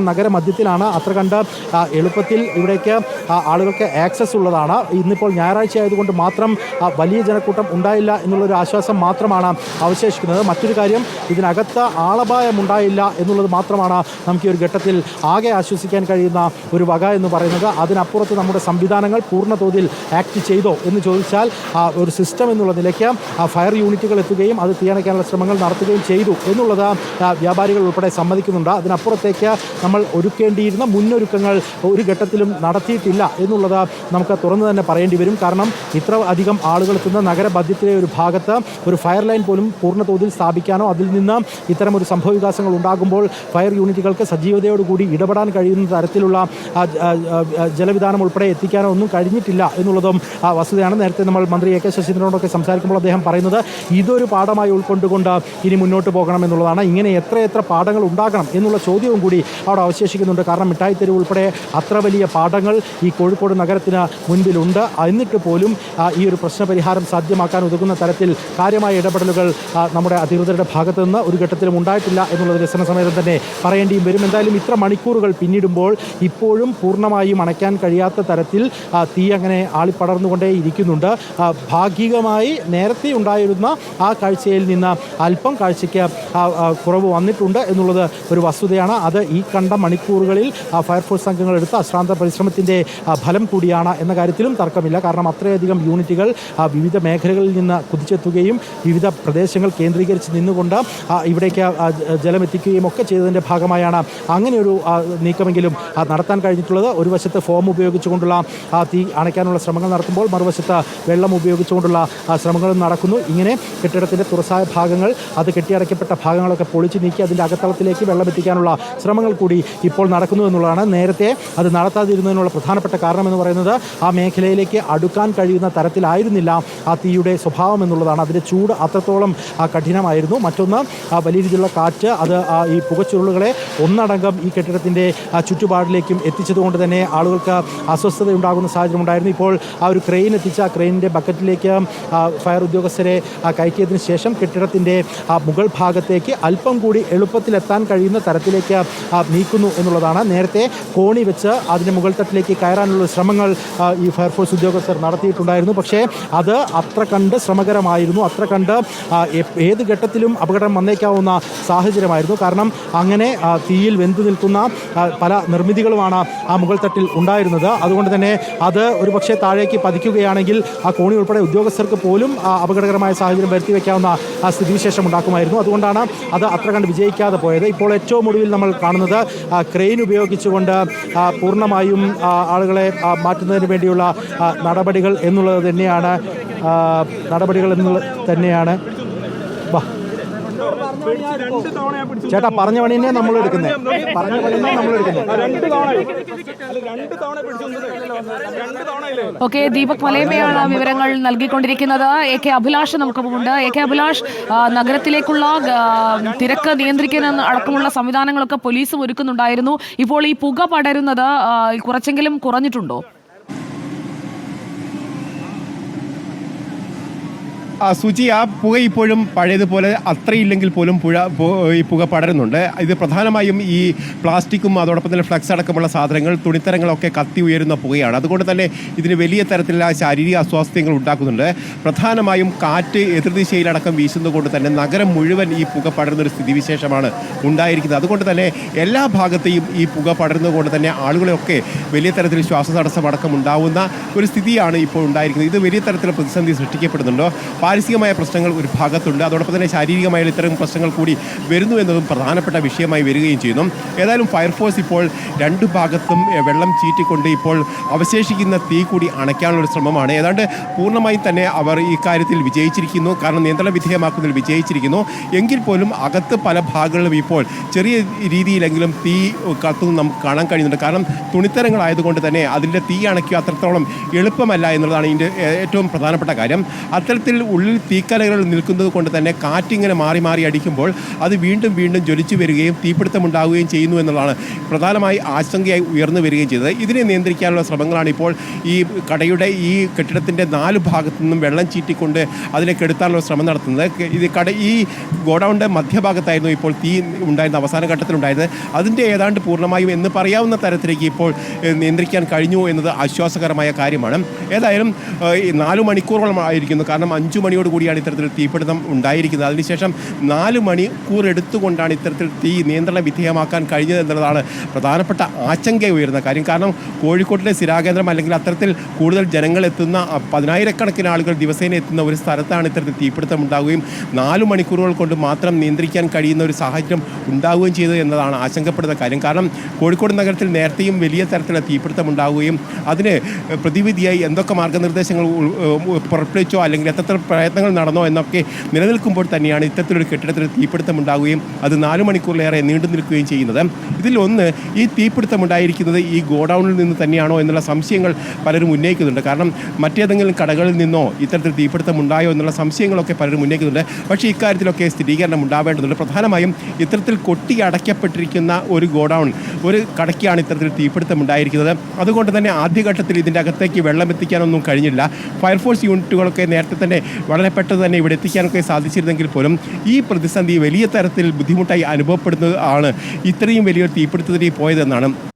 നഗരമധ്യത്തിലാണ്. അത്ര കണ്ട് എളുപ്പത്തിൽ ഇവിടേക്ക് ആളുകൾക്ക് ആക്സസ് ഉള്ളതാണ്. ഇന്നിപ്പോൾ ഞായറാഴ്ച ആയതുകൊണ്ട് മാത്രം വലിയ ജനക്കൂട്ടം ഉണ്ടായില്ല എന്നുള്ളൊരു ആശ്വാസം മാത്രമാണ് അവശേഷിക്കുന്നത്. മറ്റൊരു കാര്യം ഇതിനകത്ത് ആളപായം ഉണ്ടായില്ല എന്നുള്ളത് മാത്രമാണ് നമുക്ക് ഈ ഒരു ഘട്ടത്തിൽ ആകെ ആശ്വസിക്കാൻ കഴിയുന്ന ഒരു വക എന്ന് പറയുന്നത്. അതിനപ്പുറത്ത് നമ്മുടെ സംവിധാനങ്ങൾ പൂർണ തോതിൽ ആക്ട് ചെയ്തോ എന്ന് ചോദിച്ചാൽ ഒരു സിസ്റ്റം എന്നുള്ള നിലയ്ക്ക് ഫയർ യൂണിറ്റുകൾ എത്തുകയും അത് തീയണയ്ക്കാനുള്ള ശ്രമങ്ങൾ നടത്തുകയും ചെയ്തു എന്നുള്ളത് വ്യാപാരികൾ ഉൾപ്പെടെ സമ്മതിക്കുന്നുണ്ട്. അതിനപ്പുറത്തേക്ക് നമ്മൾ ഒരുക്കേണ്ടിയിരുന്ന മുന്നൊരുക്കങ്ങൾ ഒരു ഘട്ടത്തിലും നടത്തിയിട്ടില്ല എന്നുള്ളത് നമുക്ക് തുറന്നു തന്നെ പറയേണ്ടി വരും. കാരണം ഇത്ര അധികം ആളുകൾ എത്തുന്ന നഗരമധ്യത്തിലെ ഒരു ഭാഗത്ത് ഒരു ഫയർ ലൈൻ പോലും പൂർണ തോതിൽ സ്ഥാപിക്കാനോ അതിൽ നിന്ന് ഇത്തരം ഒരു സംഭവ വികാസങ്ങൾ ഉണ്ടാകുമ്പോൾ ഫയർ യൂണിറ്റുകൾക്ക് സജീവതയോടുകൂടി ഇടപെടാൻ കഴിയുന്ന തരത്തിലുള്ള ജലവിധാനം ഉൾപ്പെടെ എത്തിക്കാനോ ഒന്നും കഴിഞ്ഞിട്ടില്ല എന്നുള്ളതും വസ്തുതയാണ്. നേരത്തെ നമ്മൾ മന്ത്രി എ കെ ശശീന്ദ്രനോടൊക്കെ സംസാരിക്കുമ്പോൾ അദ്ദേഹം പറയുന്നത് ഇതൊരു പാഠമായി ഉൾക്കൊണ്ടുകൊണ്ട് ഇനി മുന്നോട്ട് പോകണം എന്നുള്ളതാണ്. ഇങ്ങനെ എത്ര എത്ര പാഠങ്ങൾ ഉണ്ടാകണം എന്നുള്ള ചോദ്യവും കൂടി അവിടെ അവശേഷിക്കുന്നുണ്ട്. കാരണം മിഠായിത്തെരുവ് ഉൾപ്പെടെ അത്ര വലിയ പാഠങ്ങൾ ഈ കോഴിക്കോട് നഗരത്തിന് മുൻപിലുണ്ട്. എന്നിട്ട് പോലും ഈ ഒരു പ്രശ്ന പരിഹാരം സാധ്യമാക്കാൻ ഉതകുന്ന തരത്തിൽ കാര്യമായ ഇടപെടലുകൾ നമ്മുടെ അധികൃതരുടെ ഭാഗത്ത് നിന്ന് ഒരു ഘട്ടത്തിലും ഉണ്ടായിട്ടില്ല എന്നുള്ളത് രസനസമേതം തന്നെ പറയേണ്ടിയും വരും. എന്തായാലും ഇത്ര മണിക്കൂറുകൾ പിന്നിടുമ്പോൾ ഇപ്പോഴും പൂർണമായും അണയ്ക്കാൻ കഴിയാത്ത തരത്തിൽ തീ അങ്ങനെ ആളിപ്പടർന്നുകൊണ്ടേ ഇരിക്കുന്നുണ്ട്. ഭാഗികമായി നേരത്തെ ഉണ്ടായിരുന്ന ആ കാഴ്ചയിൽ നിന്ന് അല്പം കാഴ്ചയ്ക്ക് കുറവ് വന്നിട്ടുണ്ട് എന്നുള്ളത് ഒരു വസ്തുതയാണ്. അത് ഈ കണ്ട മണിക്കൂറുകളിൽ ഫയർഫോഴ്സ് സംഘങ്ങൾ എടുത്ത അശ്രാന്ത പരിശ്രമത്തിന്റെ ഫലം കൂടിയാണ് എന്ന കാര്യത്തിലും തർക്കമില്ല. കാരണം അത്രയധികം യൂണിറ്റുകൾ വിവിധ മേഖലകളിൽ നിന്ന് കുതിച്ചെത്തുകയും വിവിധ പ്രദേശങ്ങൾ കേന്ദ്രീകരിച്ച് നിന്നുകൊണ്ട് ഇവിടേക്ക് ജലമെത്തിക്കുകയും ഒക്കെ ചെയ്തതിന്റെ ഭാഗമായാണ് അങ്ങനെയൊരു നീക്കമെങ്കിലും നടത്താൻ കഴിഞ്ഞിട്ടുള്ളത്. ഒരു വശത്ത് ഫോം ഉപയോഗിച്ചുകൊണ്ടുള്ള തീ അണയ്ക്കാനുള്ള ശ്രമങ്ങൾ നടത്തുമ്പോൾ മറുവശത്ത് വെള്ളം ഉപയോഗിച്ചുകൊണ്ടുള്ള ശ്രമങ്ങളും നടക്കുന്നു. ഇങ്ങനെ കെട്ടിടത്തിന്റെ തുറസായ ഭാഗങ്ങൾ അത് കെട്ടിയടയ്ക്കപ്പെട്ട ഭാഗങ്ങളൊക്കെ പൊളിച്ച് നീക്കി അതിന്റെ അകത്തളത്തിലേക്ക് വെള്ളം എത്തിക്കാനുള്ള ശ്രമങ്ങൾ കൂടി ഇപ്പോൾ നടക്കുന്നു എന്നുള്ളതാണ്. നേരത്തെ അത് നടത്താതിരുന്നതിനുള്ള പ്രധാനപ്പെട്ട കാരണം എന്ന് പറയുന്നത് ആ മേഖലയിലേക്ക് അടുക്കാൻ കഴിയുന്ന തരത്തിലായിരുന്നില്ല ആ തീയുടെ സ്വഭാവം എന്നുള്ളതാണ്. അതിന്റെ ചൂട് അത്രത്തോളം കഠിനമായിരുന്നു. മറ്റൊന്ന് ആ, വലിയ രീതിയിലുള്ള കാറ്റ് അത് ഈ പുകച്ചുരുളുകളെ ഒന്നടങ്കം ഈ കെട്ടിടത്തിന്റെ ചുറ്റുപാടിലേക്കും എത്തിച്ചതുകൊണ്ട് തന്നെ ആളുകൾക്ക് അസ്വസ്ഥത ഉണ്ടാകുന്ന സാഹചര്യം ഉണ്ടായിരുന്നു. ഇപ്പോൾ ആ ഒരു ക്രെയിൻ എത്തിച്ച ആ ക്രെയിനിന്റെ ബക്കറ്റിലേക്ക് ഫയർ ഉദ്യോഗസ്ഥരെ കയറ്റിയതിന് ശേഷം കെട്ടിടത്തിന്റെ മുകൾ ഭാഗത്തേക്ക് അല്പം കൂടി എളുപ്പത്തിലെത്താൻ കഴിയുന്ന തരത്തിലേക്ക് ആ, നീക്കുന്നു എന്നുള്ളതാണ്. നേരത്തെ കോണി വെച്ച് അതിന്റെ മുകൾ തട്ടിലേക്ക് കയറാനുള്ള ശ്രമങ്ങൾ ഈ ഫയർഫോഴ്സ് ഉദ്യോഗസ്ഥർ നടത്തിയിട്ടുണ്ടായിരുന്നു. പക്ഷേ അത് അത്ര കണ്ട് ശ്രമകരമായിരുന്നു. അത്ര കണ്ട് ഏത് ഘട്ടത്തിലും അപകടം വന്നേക്കാവുന്ന സാഹചര്യമായിരുന്നു. കാരണം അങ്ങനെ തീയിൽ വെന്തു നിൽക്കുന്ന പല നിർമ്മിതികളുമാണ് ആ മുകൾ തട്ടിൽ ഉണ്ടായിരുന്നത്. അതുകൊണ്ട് തന്നെ അത് ഒരു പക്ഷേ താഴേക്ക് പതിക്കുകയാണെങ്കിൽ ആ കോണി ഉൾപ്പെടെ ഉദ്യോഗസ്ഥർക്ക് പോലും അപകടകരമായ സാഹചര്യം വരുത്തി വയ്ക്കാവുന്ന സ്ഥിതിവിശേഷം ഉണ്ടാക്കുമായിരുന്നു. അതുകൊണ്ടാണ് അത് അത്ര കണ്ട് വിജയിക്കാതെ പോയത്. ഇപ്പോൾ ഏറ്റവും ഒടുവിൽ നമ്മൾ കാണുന്നത് ക്രെയിൻ ഉപയോഗിച്ചുകൊണ്ട് ആ, പൂർണമായും ആളുകളെ ആ, മാറ്റുന്നതിന് വേണ്ടിയുള്ള നടപടികൾ എന്നുള്ളത് തന്നെയാണ് നടപടികൾ എന്നുള്ളത് തന്നെയാണ്. ചേട്ടാ പറഞ്ഞ പണിനെ നമ്മൾ എടുക്കുന്നത് പറഞ്ഞ പണിനെ നമ്മൾ എടുക്കുന്നത് രണ്ട് തവണ രണ്ട് തവണ പിടിച്ചു രണ്ട് തവണയില്ലേ ഓക്കെ ദീപക് മലയമ്മയാണ് വിവരങ്ങൾ നൽകിക്കൊണ്ടിരിക്കുന്നത്. എ കെ അഭിലാഷ് നമുക്കൊപ്പമുണ്ട്. എ കെ അഭിലാഷ് നഗരത്തിലേക്കുള്ള തിരക്ക് നിയന്ത്രിക്കാൻ അടക്കമുള്ള സംവിധാനങ്ങളൊക്കെ പോലീസും ഒരുക്കുന്നുണ്ടായിരുന്നു. ഇപ്പോൾ ഈ പുക പടരുന്നത് കുറച്ചെങ്കിലും കുറഞ്ഞിട്ടുണ്ടോ? സുചി ആ പുക ഇപ്പോഴും പഴയതുപോലെ അത്രയില്ലെങ്കിൽ പോലും പുഴ ഈ പുക പടരുന്നുണ്ട്. ഇത് പ്രധാനമായും ഈ പ്ലാസ്റ്റിക്കും അതോടൊപ്പം തന്നെ ഫ്ലക്സ് അടക്കമുള്ള സാധനങ്ങൾ തുണിത്തരങ്ങളൊക്കെ കത്തി ഉയരുന്ന പുകയാണ്. അതുകൊണ്ട് തന്നെ ഇതിന് വലിയ തരത്തിലുള്ള ശാരീരിക അസ്വാസ്ഥ്യങ്ങൾ ഉണ്ടാക്കുന്നുണ്ട്. പ്രധാനമായും കാറ്റ് എതിർദിശയിലടക്കം വീശുന്നതുകൊണ്ട് തന്നെ നഗരം മുഴുവൻ ഈ പുക പടരുന്ന ഒരു സ്ഥിതിവിശേഷമാണ് ഉണ്ടായിരിക്കുന്നത്. അതുകൊണ്ട് തന്നെ എല്ലാ ഭാഗത്തെയും ഈ പുക പടരുന്നതുകൊണ്ട് തന്നെ ആളുകളെയൊക്കെ വലിയ തരത്തിൽ ശ്വാസതടസ്സം അടക്കം ഉണ്ടാവുന്ന ഒരു സ്ഥിതിയാണ് ഇപ്പോൾ ഉണ്ടായിരിക്കുന്നത്. ഇത് വലിയ തരത്തിലുള്ള പ്രതിസന്ധി സൃഷ്ടിക്കപ്പെടുന്നുണ്ടോ. പാരിസ്ഥിതികമായ പ്രശ്നങ്ങൾ ഒരു ഭാഗത്തുണ്ട്. അതോടൊപ്പം തന്നെ ശാരീരികമായ ഇത്തരം പ്രശ്നങ്ങൾ കൂടി വരുന്നു എന്നതും പ്രധാനപ്പെട്ട വിഷയമായി വരികയും ചെയ്യുന്നു. ഏതായാലും ഫയർഫോഴ്സ് ഇപ്പോൾ രണ്ട് ഭാഗത്തും വെള്ളം ചീറ്റിക്കൊണ്ട് ഇപ്പോൾ അവശേഷിക്കുന്ന തീ കൂടി അണയ്ക്കാനുള്ള ശ്രമമാണ്. ഏതാണ്ട് പൂർണമായി തന്നെ അവർ ഈ കാര്യത്തിൽ വിജയിച്ചിരിക്കുന്നു. കാരണം നിയന്ത്രണ വിധേയമാക്കുന്നതിൽ വിജയിച്ചിരിക്കുന്നു. എങ്കിൽ പോലും അകത്ത് പല ഭാഗങ്ങളിലും ഇപ്പോൾ ചെറിയ രീതിയിലെങ്കിലും തീ കത്തുന്നത് നമുക്ക് കാണാൻ കഴിയുന്നുണ്ട്. കാരണം തുണിത്തരങ്ങളായതുകൊണ്ട് തന്നെ അതിന്റെ തീ അണയ്ക്കുക അത്രത്തോളം എളുപ്പമല്ല എന്നുള്ളതാണ് ഇതിന്റെ ഏറ്റവും പ്രധാനപ്പെട്ട കാര്യം. അത്തരത്തിൽ ഉള്ളിൽ ഉള്ളിൽ തീക്കലകൾ നിൽക്കുന്നത് കൊണ്ട് തന്നെ കാറ്റിങ്ങനെ മാറി മാറി അടിക്കുമ്പോൾ അത് വീണ്ടും വീണ്ടും ജ്വലിച്ചു വരികയും തീപിടുത്തമുണ്ടാവുകയും ചെയ്യുന്നു എന്നുള്ളതാണ് പ്രധാനമായി ആശങ്കയായി ഉയർന്നു വരികയും ചെയ്തത്. ഇതിനെ നിയന്ത്രിക്കാനുള്ള ശ്രമങ്ങളാണ് ഇപ്പോൾ ഈ കടയുടെ ഈ കെട്ടിടത്തിന്റെ നാല് ഭാഗത്തു നിന്നും വെള്ളം ചീറ്റിക്കൊണ്ട് അതിനെ കെടുത്താനുള്ള ശ്രമം നടത്തുന്നത്. ഇത് കട ഈ ഗോഡൗണിന്റെ മധ്യഭാഗത്തായിരുന്നു ഇപ്പോൾ തീ ഉണ്ടായിരുന്ന അവസാന ഘട്ടത്തിലുണ്ടായിരുന്നത്. അതിന്റെ ഏതാണ്ട് പൂർണമായും എന്ന് പറയാവുന്ന തരത്തിലേക്ക് ഇപ്പോൾ നിയന്ത്രിക്കാൻ കഴിഞ്ഞു എന്നത് ആശ്വാസകരമായ കാര്യമാണ്. ഏതായാലും നാലു മണിക്കൂറോളം ആയിരിക്കുന്നു. കാരണം അഞ്ചു മണിയോട് കൂടിയാണ് ഇത്തരത്തിൽ തീപിടുത്തം ഉണ്ടായിരിക്കുന്നത്. അതിനുശേഷം നാല് മണിക്കൂർ എടുത്തുകൊണ്ടാണ് ഇത്തരത്തിൽ തീ നിയന്ത്രണ വിധേയമാക്കാൻ കഴിഞ്ഞത് എന്നുള്ളതാണ് പ്രധാനപ്പെട്ട ആശങ്ക ഉയരുന്ന കാര്യം. കാരണം കോഴിക്കോട്ടിലെ സ്ഥിരാകേന്ദ്രം അല്ലെങ്കിൽ അത്തരത്തിൽ കൂടുതൽ ജനങ്ങൾ എത്തുന്ന പതിനായിരക്കണക്കിന് ആളുകൾ ദിവസേന എത്തുന്ന ഒരു സ്ഥലത്താണ് ഇത്തരത്തിൽ തീപിടുത്തം ഉണ്ടാവുകയും നാല് മണിക്കൂറുകൾ കൊണ്ട് മാത്രം നിയന്ത്രിക്കാൻ കഴിയുന്ന ഒരു സാഹചര്യം ഉണ്ടാവുകയും ചെയ്തത് എന്നതാണ് ആശങ്കപ്പെടുന്ന കാര്യം. കാരണം കോഴിക്കോട് നഗരത്തിൽ നേരത്തെയും വലിയ തരത്തിലുള്ള തീപിടുത്തം ഉണ്ടാവുകയും അതിന് പ്രതിവിധിയായി എന്തൊക്കെ മാർഗനിർദ്ദേശങ്ങൾ പുറപ്പെടുവിച്ചോ അല്ലെങ്കിൽ എത്ര പ്രയത്നങ്ങൾ നടന്നോ എന്നൊക്കെ നിലനിൽക്കുമ്പോൾ തന്നെയാണ് ഇത്തരത്തിലൊരു കെട്ടിടത്തിൽ തീപിടുത്തം ഉണ്ടാവുകയും അത് നാല് മണിക്കൂറിലേറെ നീണ്ടു നിൽക്കുകയും ചെയ്യുന്നത്. ഇതിൽ ഒന്ന് ഈ തീപിടുത്തം ഉണ്ടായിരിക്കുന്നത് ഈ ഗോഡൗണിൽ നിന്ന് തന്നെയാണോ എന്നുള്ള സംശയങ്ങൾ പലരും ഉന്നയിക്കുന്നുണ്ട്. കാരണം മറ്റേതെങ്കിലും കടകളിൽ നിന്നോ ഇത്തരത്തിൽ തീപിടുത്തം ഉണ്ടായോ എന്നുള്ള സംശയങ്ങളൊക്കെ പലരും ഉന്നയിക്കുന്നുണ്ട്. പക്ഷേ ഇക്കാര്യത്തിലൊക്കെ സ്ഥിരീകരണം ഉണ്ടാവേണ്ടതുണ്ട്. പ്രധാനമായും ഇത്തരത്തിൽ കൊട്ടി അടയ്ക്കപ്പെട്ടിരിക്കുന്ന ഒരു ഗോഡൗൺ ഒരു കടയ്ക്കാണ് ഇത്തരത്തിൽ തീപിടുത്തം ഉണ്ടായിരിക്കുന്നത് അതുകൊണ്ട് തന്നെ ആദ്യഘട്ടത്തിൽ ഇതിന്റെ അകത്തേക്ക് വെള്ളം എത്തിക്കാനൊന്നും കഴിഞ്ഞില്ല. ഫയർഫോഴ്സ് യൂണിറ്റുകളൊക്കെ നേരത്തെ തന്നെ വളരെ പെട്ടെന്ന് തന്നെ ഇവിടെ എത്തിക്കാനൊക്കെ സാധിച്ചിരുന്നെങ്കിൽ പോലും ഈ പ്രതിസന്ധി വലിയ തരത്തിൽ ബുദ്ധിമുട്ടായി അനുഭവപ്പെടുന്നത് ആണ് ഇത്രയും വലിയൊരു തീപിടുത്തത്തിലേക്ക് പോയതെന്നാണ്